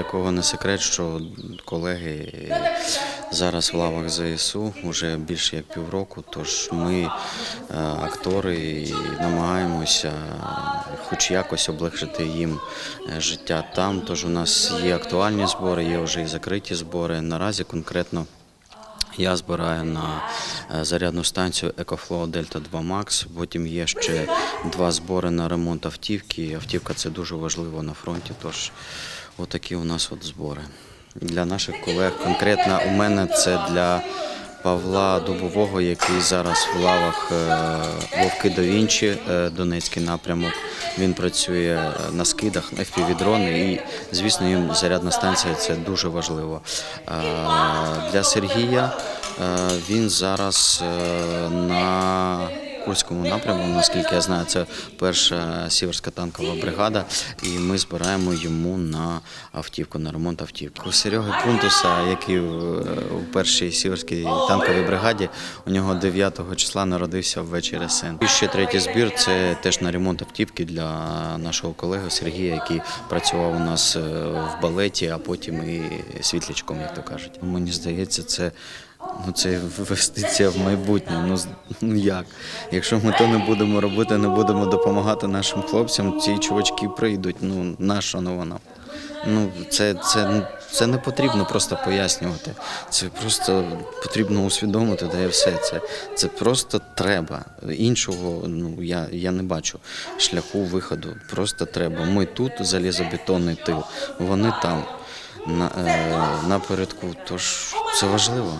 для кого не секрет, що колеги зараз в лавах ЗСУ вже більше як півроку. Тож ми, е, актори, намагаємося хоч якось облегшити їм е, життя там. Тож у нас є актуальні збори, є вже і закриті збори. Наразі конкретно. Я збираю на е, зарядну станцію EcoFlow Delta 2 Max. Потім є ще два збори на ремонт автівки. Автівка це дуже важливо на фронті. Тож отакі у нас от збори. Для наших колег конкретно у мене це для Павла Дубового, який зараз в лавах е, Вовки до Вінчі, е, Донецький напрямок. Він працює на скидах, FPV-дрони і, звісно, їм зарядна станція це дуже важливо. Е, Для Сергія е, він зараз е, на Курському напрямку, наскільки я знаю, це перша сіверська танкова бригада, і ми збираємо йому на автівку, на ремонт автівки. У Сереги Пунтуса, який у першій сіверській танковій бригаді, у нього 9 числа народився ввечері син. І ще третій збір це теж на ремонт автівки для нашого колеги Сергія, який працював у нас е, в балеті, а потім і світлячком, як то кажуть. Мені здається, це. Ну, це інвестиція в майбутнє. Ну, ну як? Якщо ми то не будемо робити, не будемо допомагати нашим хлопцям, ці чувачки прийдуть. Ну, наша вона. Ну, це, це, це не потрібно просто пояснювати. Це просто потрібно усвідомити, і все. Це, це просто треба. Іншого ну, я, я не бачу шляху виходу. Просто треба. Ми тут залізобетонний тил, вони там на, е, напередку. Тож це важливо.